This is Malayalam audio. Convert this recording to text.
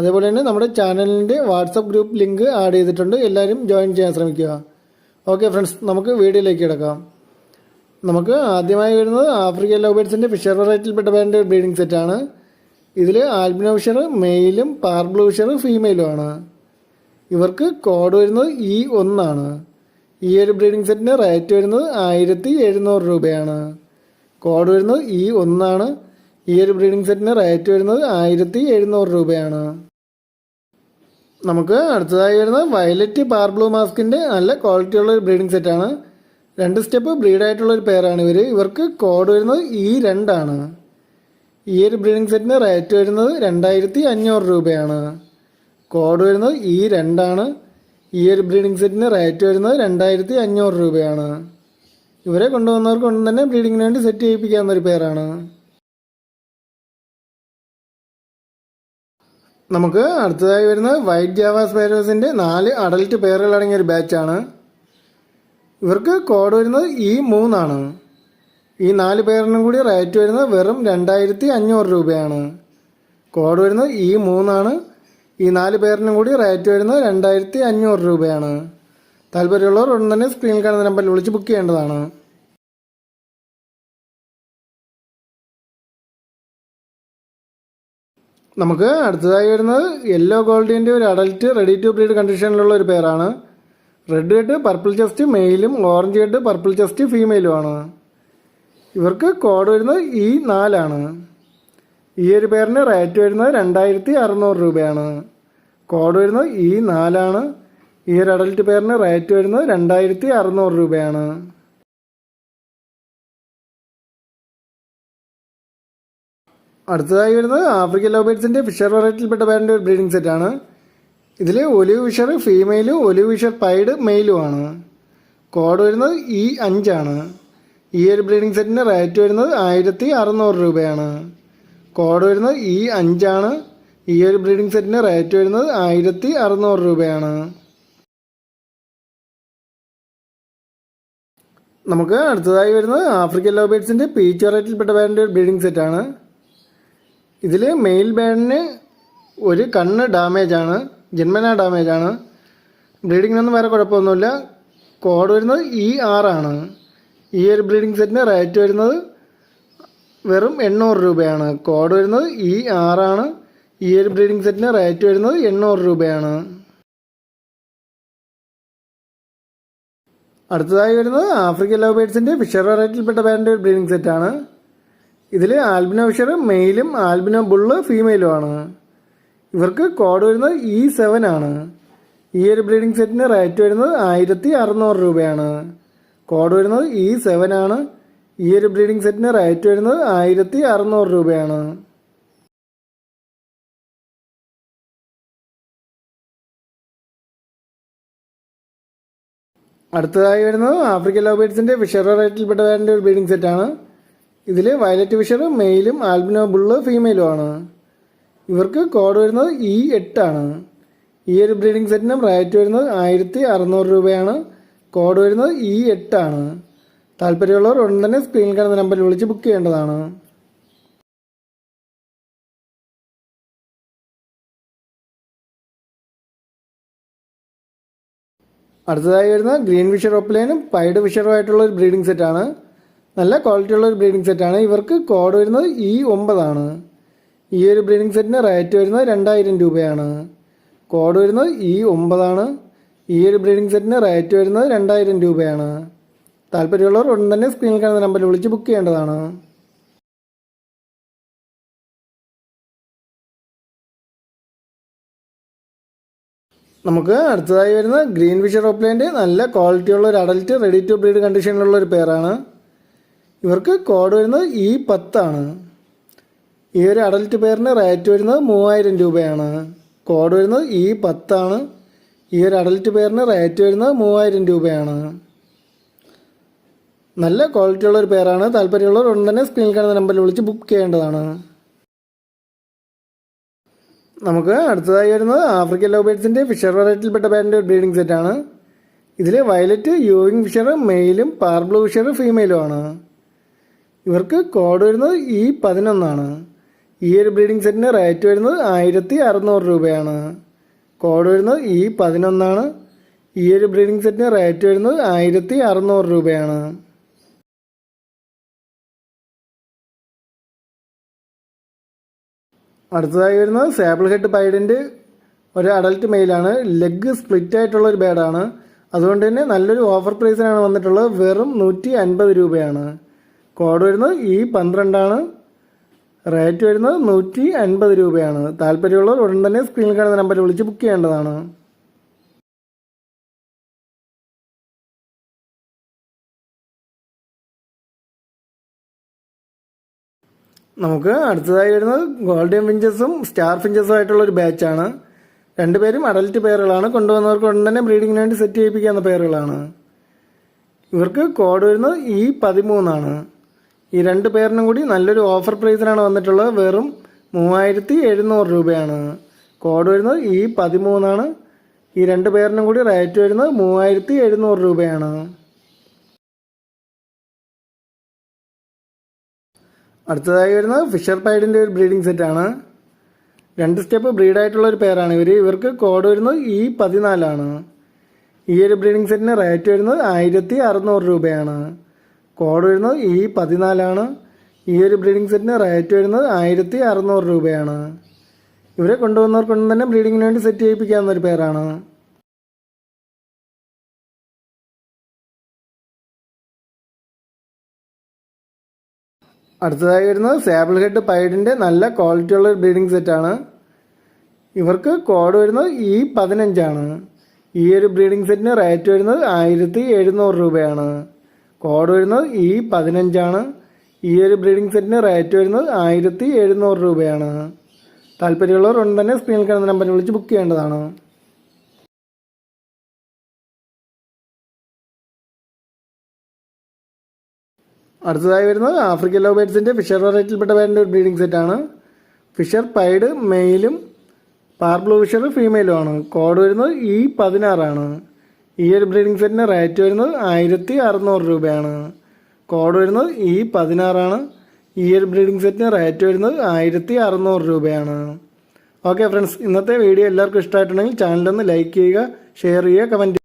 അതേപോലെ തന്നെ നമ്മുടെ ചാനലിന്റെ വാട്സപ്പ് ഗ്രൂപ്പ് ലിങ്ക് ആഡ് ചെയ്തിട്ടുണ്ട്. എല്ലാവരും ജോയിൻ ചെയ്യാൻ ശ്രമിക്കുക. ഓക്കെ ഫ്രണ്ട്സ് നമുക്ക് വീഡിയോയിലേക്ക് കിടക്കാം. നമുക്ക് ആദ്യമായി വരുന്നത് ആഫ്രിക്കൻ ലോബേഡ്സിന്റെ ഫിഷർ വെറൈറ്റിയിൽപ്പെട്ട ബാൻഡ് ബ്രീഡിംഗ് സെറ്റാണ് ഇതിൽ ആൽബിനോ ഫിഷർ മെയിലും പാർബ്ലൂ ഫിഷർ ഫീമെയിലുമാണ് ഇവർക്ക് കോഡ് വരുന്നത് ഇ ഒന്നാണ്. ഈ ഒരു ബ്രീഡിംഗ് സെറ്റിന് റേറ്റ് വരുന്നത് ആയിരത്തി എഴുന്നൂറ് രൂപയാണ്. കോഡ് വരുന്നത് ഇ ഒന്നാണ്. ഈ ഒരു ബ്രീഡിംഗ് സെറ്റിന് റേറ്റ് വരുന്നത് ആയിരത്തി എഴുന്നൂറ് രൂപയാണ്. നമുക്ക് അടുത്തതായി വരുന്നത് വയലറ്റ് പാർബ്ലൂ മാസ്കിന്റെ നല്ല ക്വാളിറ്റിയുള്ള ഒരു ബ്രീഡിംഗ് സെറ്റാണ് രണ്ട് സ്റ്റെപ്പ് ബ്രീഡായിട്ടുള്ള ഒരു പെയറാണ് ഇവർ ഇവർക്ക് കോഡ് വരുന്നത് ഈ രണ്ടാണ്. ഈ ഒരു ബ്രീഡിംഗ് സെറ്റിന് റേറ്റ് വരുന്നത് രണ്ടായിരത്തി അഞ്ഞൂറ് രൂപയാണ്. കോഡ് വരുന്നത് ഈ രണ്ടാണ്. ഈ ഒരു ബ്രീഡിംഗ് സെറ്റിന് റേറ്റ് വരുന്നത് രണ്ടായിരത്തി അഞ്ഞൂറ് രൂപയാണ്. ഇവരെ കൊണ്ടുവന്നവർക്ക് കൊണ്ട് തന്നെ ബ്രീഡിങ്ങിന് വേണ്ടി സെറ്റ് ചെയ്യിപ്പിക്കാവുന്ന ഒരു പേരാണ് നമുക്ക് അടുത്തതായി വരുന്നത് വൈറ്റ് ജാവ സ്പൈരോസിന്റെ നാല് അഡൽട്ട് പേരുകൾ അടങ്ങിയ ഒരു ബാച്ചാണ്. ഇവർക്ക് കോഡ് വരുന്നത് ഈ മൂന്നാണ്. ഈ നാല് പേരിനും കൂടി റേറ്റ് വരുന്നത് വെറും രണ്ടായിരത്തി അഞ്ഞൂറ് രൂപയാണ്. കോഡ് വരുന്നത് ഈ മൂന്നാണ്. ഈ നാല് പേരിനും കൂടി റേറ്റ് വരുന്നത് രണ്ടായിരത്തി അഞ്ഞൂറ് രൂപയാണ്. താല്പര്യമുള്ളവർ ഉടൻ തന്നെ സ്ക്രീനിൽ കാണുന്ന നമ്പറിൽ വിളിച്ച് ബുക്ക് ചെയ്യേണ്ടതാണ്. നമുക്ക് അടുത്തതായി വരുന്നത് യെല്ലോ ഗോൾഡിന്റെ ഒരു അഡൽറ്റ് റെഡി ടു ബ്രീഡ് കണ്ടീഷനിലുള്ള ഒരു പേരാണ് റെഡ് ഹെഡ് പർപ്പിൾ ചെസ്റ്റ് മെയിലും ഓറഞ്ച് ഹെഡ് പർപ്പിൾ ചെസ്റ്റ് ഫീമെയിലുമാണ് ഇവർക്ക് കോഡ് വരുന്നത് ഈ നാലാണ് ഈ ഒരു പേരിന് റേറ്റ് വരുന്നത് രണ്ടായിരത്തി അറുന്നൂറ് രൂപയാണ്. കോഡ് വരുന്നത് ഈ നാലാണ് ഈ ഒരു അഡൽറ്റ് പേരിന് റേറ്റ് വരുന്നത് രണ്ടായിരത്തി അറുന്നൂറ് രൂപയാണ്. അടുത്തതായി വരുന്നത് ആഫ്രിക്കൻ ലോബേറ്റ്സിന്റെ ഫിഷർ വെറൈറ്റിയിൽപ്പെട്ട ബാൻഡ് ഒരു ബ്രീഡിംഗ് സെറ്റാണ് ഇതിൽ ഒലിവ് ഫിഷർ ഫീമെയിലും ഒലിവ് ഫിഷർ പൈഡ് മെയിലുമാണ് കോഡ് വരുന്നത് ഇ അഞ്ചാണ് ഈ ഒരു ബ്രീഡിംഗ് സെറ്റിന്റെ റേറ്റ് വരുന്നത് ആയിരത്തി അറുന്നൂറ് രൂപയാണ്. കോഡ് വരുന്നത് ഇ അഞ്ചാണ് ഈ ഒരു ബ്രീഡിംഗ് സെറ്റിന്റെ റേറ്റ് വരുന്നത് ആയിരത്തി അറുന്നൂറ് രൂപയാണ്. നമുക്ക് അടുത്തതായി വരുന്നത് ആഫ്രിക്കൻ ലോബേറ്റ്സിന്റെ പീച്ച് വെറൈറ്റിയിൽപ്പെട്ട ഒരു ബ്രീഡിംഗ് സെറ്റാണ് ഇതിൽ മെയിൽ ബേഡിന് ഒരു കണ്ണ് ഡാമേജാണ് ജന്മനാ ഡാമേജ് ആണ്. ബ്രീഡിങ്ങിനൊന്നും വേറെ കുഴപ്പമൊന്നുമില്ല. കോഡ് വരുന്നത് ഇ ആറാണ് ഈ ഒരു ബ്രീഡിംഗ് സെറ്റിന് റേറ്റ് വരുന്നത് വെറും എണ്ണൂറ് രൂപയാണ്. കോഡ് വരുന്നത് ഇ ആറാണ് ഈ ഒരു ബ്രീഡിംഗ് സെറ്റിന് റേറ്റ് വരുന്നത് എണ്ണൂറ് രൂപയാണ്. അടുത്തതായി വരുന്നത് ആഫ്രിക്കൻ ലവ് ബേഡ്സിന്റെ ഫിഷർ വെറൈറ്റിയിൽപ്പെട്ട ബാൻഡ് ബ്രീഡിംഗ് സെറ്റാണ് ഇതിൽ ആൽബിനോ ഫിഷർ മെയിലും ആൽബിനോ ബുള്ള് ഫീമെയിലുമാണ്. ഇവർക്ക് കോഡ് വരുന്നത് ഇ സെവൻ ആണ്. ഈ ഒരു ബ്രീഡിംഗ് സെറ്റിന് റേറ്റ് വരുന്നത് ആയിരത്തി അറുന്നൂറ് രൂപയാണ്. കോഡ് വരുന്നത് ഇ സെവൻ ആണ്. ഈ ഒരു ബ്രീഡിംഗ് സെറ്റിന് റേറ്റ് വരുന്നത് ആയിരത്തി അറുന്നൂറ് രൂപയാണ്. അടുത്തതായി വരുന്നത് ആഫ്രിക്കൻ ലോബേഡ്സിന്റെ ഫിഷർ റേറ്റിൽപ്പെട്ട വേണ്ട ഒരു ബ്രീഡിംഗ് സെറ്റാണ്. ഇതിൽ വയലറ്റ് ഫിഷർ മെയിലും ആൽബിനോ ബുള്ള് ഫീമെയിലും ആണ് ഇവർക്ക് കോഡ് വരുന്നത് ഇ എട്ടാണ്. ഈ ഒരു ബ്രീഡിംഗ് സെറ്റിനും റേറ്റ് വരുന്നത് ആയിരത്തി അറുന്നൂറ് രൂപയാണ്. കോഡ് വരുന്നത് ഇ എട്ടാണ്. താല്പര്യമുള്ളവർ ഉടൻ തന്നെ സ്ക്രീനിൽ കാണുന്ന നമ്പറിൽ വിളിച്ച് ബുക്ക് ചെയ്യേണ്ടതാണ്. അടുത്തതായി വരുന്ന ഗ്രീൻ ഫിഷർ ഒപ്ലൈനും പൈഡ് ഫിഷറുമായിട്ടുള്ള ഒരു ബ്രീഡിംഗ് സെറ്റാണ്. നല്ല ക്വാളിറ്റി ഉള്ള ഒരു ബ്രീഡിംഗ് സെറ്റാണ് ഇവർക്ക് കോഡ് വരുന്നത് ഇ ഒമ്പതാണ്. ഈ ഒരു ബ്രീഡിംഗ് സെറ്റിന് റേറ്റ് വരുന്നത് രണ്ടായിരം രൂപയാണ്. കോഡ് വരുന്നത് ഇ ഒമ്പതാണ്. ഈ ഒരു ബ്രീഡിംഗ് സെറ്റിന് റേറ്റ് വരുന്നത് രണ്ടായിരം രൂപയാണ്. താല്പര്യമുള്ളവർ ഉടൻ തന്നെ സ്ക്രീനിൽ കാണുന്ന നമ്പറിൽ വിളിച്ച് ബുക്ക് ചെയ്യേണ്ടതാണ്. നമുക്ക് അടുത്തതായി വരുന്ന ഗ്രീൻ ഫിഷർ ഓപ്ലൈന്റെ നല്ല ക്വാളിറ്റിയുള്ള ഒരു അഡൽറ്റ് റെഡി ടു ബ്രീഡ് കണ്ടീഷനിലുള്ള ഒരു പേരാണ് ഇവർക്ക് കോഡ് വരുന്നത് ഈ പത്താണ്. ഈ ഒരു അഡൽറ്റ് പേരിന് റേറ്റ് വരുന്നത് മൂവായിരം രൂപയാണ്. കോഡ് വരുന്നത് ഇ പത്താണ്. ഈ ഒരു അഡൽറ്റ് പെയറിന് റേറ്റ് വരുന്നത് മൂവായിരം രൂപയാണ്. നല്ല ക്വാളിറ്റി ഉള്ള ഒരു പേരാണ് താല്പര്യമുള്ളവർ ഉടൻ തന്നെ സ്ക്രീനിൽ കാണുന്ന നമ്പറിൽ വിളിച്ച് ബുക്ക് ചെയ്യേണ്ടതാണ്. നമുക്ക് അടുത്തതായി വരുന്നത് ആഫ്രിക്കൻ ലവ് ബേഡ്സിന്റെ ഫിഷർ വെറൈറ്റിയിൽപ്പെട്ട പേരിന്റെ ഒരു ബ്രീഡിംഗ് സെറ്റാണ് ഇതിൽ വയലറ്റ് യൂവിങ് ഫിഷർ മെയിലും പാർബ്ലൂ ഫിഷർ ഫീമെയിലും ആണ്. ഇവർക്ക് കോഡ് വരുന്നത് ഈ പതിനൊന്നാണ്. ഈ ഒരു ബ്രീഡിംഗ് സെറ്റിന് റേറ്റ് വരുന്നത് ആയിരത്തി അറുന്നൂറ് രൂപയാണ്. കോഡ് വരുന്നത് ഈ പതിനൊന്നാണ്. ഈ ഒരു ബ്രീഡിംഗ് സെറ്റിന് റേറ്റ് വരുന്നത് ആയിരത്തി അറുന്നൂറ് രൂപയാണ്. അടുത്തതായി വരുന്നത് സാബിൾ ഹെഡ് പൈഡിന്റെ ഒരു അഡൽട്ട് മെയിലാണ് ലെഗ് സ്പ്ലിറ്റ് ആയിട്ടുള്ള ഒരു ബേഡാണ് അതുകൊണ്ട് തന്നെ നല്ലൊരു ഓഫർ പ്രൈസിനാണ് വന്നിട്ടുള്ളത്. വെറും നൂറ്റി അൻപത് രൂപയാണ്. കോഡ് വരുന്നത് ഇ പന്ത്രണ്ടാണ്. റേറ്റ് വരുന്നത് നൂറ്റി അൻപത് രൂപയാണ്. താല്പര്യമുള്ളവർ ഉടൻ തന്നെ സ്ക്രീനിൽ കാണുന്ന നമ്പറിൽ വിളിച്ച് ബുക്ക് ചെയ്യേണ്ടതാണ്. നമുക്ക് അടുത്തതായി വരുന്നത് ഗോൾഡൻ ഫിഞ്ചസും സ്റ്റാർ ഫിഞ്ചസും ആയിട്ടുള്ള ഒരു ബാച്ചാണ്. രണ്ടുപേരും അഡൽറ്റ് പേരുകളാണ് കൊണ്ടുവന്നവർക്ക് ഉടൻ തന്നെ ബ്രീഡിങ്ങിന് വേണ്ടി സെറ്റ് ചെയ്യിപ്പിക്കാവുന്ന പേരുകളാണ് ഇവർക്ക് കോഡ് വരുന്നത് ഈ പതിമൂന്നാണ്. ഈ രണ്ട് പേരിനും കൂടി നല്ലൊരു ഓഫർ പ്രൈസിനാണ് വന്നിട്ടുള്ളത്. വെറും മൂവായിരത്തി എഴുന്നൂറ് രൂപയാണ്. കോഡ് വരുന്നത് ഈ പതിമൂന്നാണ്. ഈ രണ്ട് പേരിനും കൂടി റേറ്റ് വരുന്നത് മൂവായിരത്തി എഴുന്നൂറ് രൂപയാണ്. അടുത്തതായി വരുന്നത് ഫിഷർ പൈഡിന്റെ ഒരു ബ്രീഡിംഗ് സെറ്റാണ് രണ്ട് സ്റ്റെപ്പ് ബ്രീഡായിട്ടുള്ള ഒരു പേരാണ് ഇവർ ഇവർക്ക് കോഡ് വരുന്നത് ഈ പതിനാലാണ്. ഈ ഒരു ബ്രീഡിംഗ് സെറ്റിന് റേറ്റ് വരുന്നത് ആയിരത്തി അറുന്നൂറ് രൂപയാണ്. കോഡ് വരുന്നത് ഇ പതിനാലാണ്. ഈ ഒരു ബ്രീഡിംഗ് സെറ്റിന് റേറ്റ് വരുന്നത് ആയിരത്തി അറുന്നൂറ് രൂപയാണ്. ഇവരെ കൊണ്ടുവന്നവർക്കൊന്നും തന്നെ ബ്രീഡിങ്ങിന് വേണ്ടി സെറ്റ് ചെയ്യിപ്പിക്കാവുന്ന ഒരു പേരാണ്. അടുത്തതായി വരുന്നത് സാബിൾ ഹെഡ് പൈഡിന്റെ നല്ല ക്വാളിറ്റി ഉള്ള ഒരു ബ്രീഡിംഗ് സെറ്റാണ്. ഇവർക്ക് കോഡ് വരുന്നത് ഇ പതിനഞ്ചാണ്. ഈ ഒരു ബ്രീഡിംഗ് സെറ്റിന് റേറ്റ് വരുന്നത് ആയിരത്തി എഴുന്നൂറ് രൂപയാണ്. കോഡ് വരുന്നത് ഇ പതിനഞ്ചാണ്. ഈ ഒരു ബ്രീഡിംഗ് സെറ്റിന് റേറ്റ് വരുന്നത് ആയിരത്തി എഴുന്നൂറ് രൂപയാണ്. താല്പര്യമുള്ളവർ ഉടൻ തന്നെ സ്ക്രീനിൽ കാണുന്ന നമ്പറിൽ വിളിച്ച് ബുക്ക് ചെയ്യേണ്ടതാണ്. അടുത്തതായി വരുന്നത് ആഫ്രിക്കൻ ലോ ബേഡ്സിന്റെ ഫിഷർ വെറൈറ്റിയിൽപ്പെട്ട പേരിന്റെ ഒരു ബ്രീഡിംഗ് സെറ്റാണ് ഫിഷർ പൈഡ് മെയിലും പാർബ്ലൂ ഫിഷർ ഫീമെയിലും ആണ്. കോഡ് വരുന്നത് ഇ പതിനാറാണ്. ഈ ഒരു ബ്രീഡിംഗ് സെറ്റിന് റേറ്റ് വരുന്നത് ആയിരത്തി അറുന്നൂറ് രൂപയാണ്. കോഡ് വരുന്നത് ഈ പതിനാറാണ്. ഈ ഒരു ബ്രീഡിംഗ് സെറ്റിന് റേറ്റ് വരുന്നത് ആയിരത്തി അറുന്നൂറ് രൂപയാണ്. ഓക്കെ ഫ്രണ്ട്സ് ഇന്നത്തെ വീഡിയോ എല്ലാവർക്കും ഇഷ്ടമായിട്ടുണ്ടെങ്കിൽ ചാനലൊന്ന് ലൈക്ക് ചെയ്യുക ഷെയർ ചെയ്യുക കമന്റ്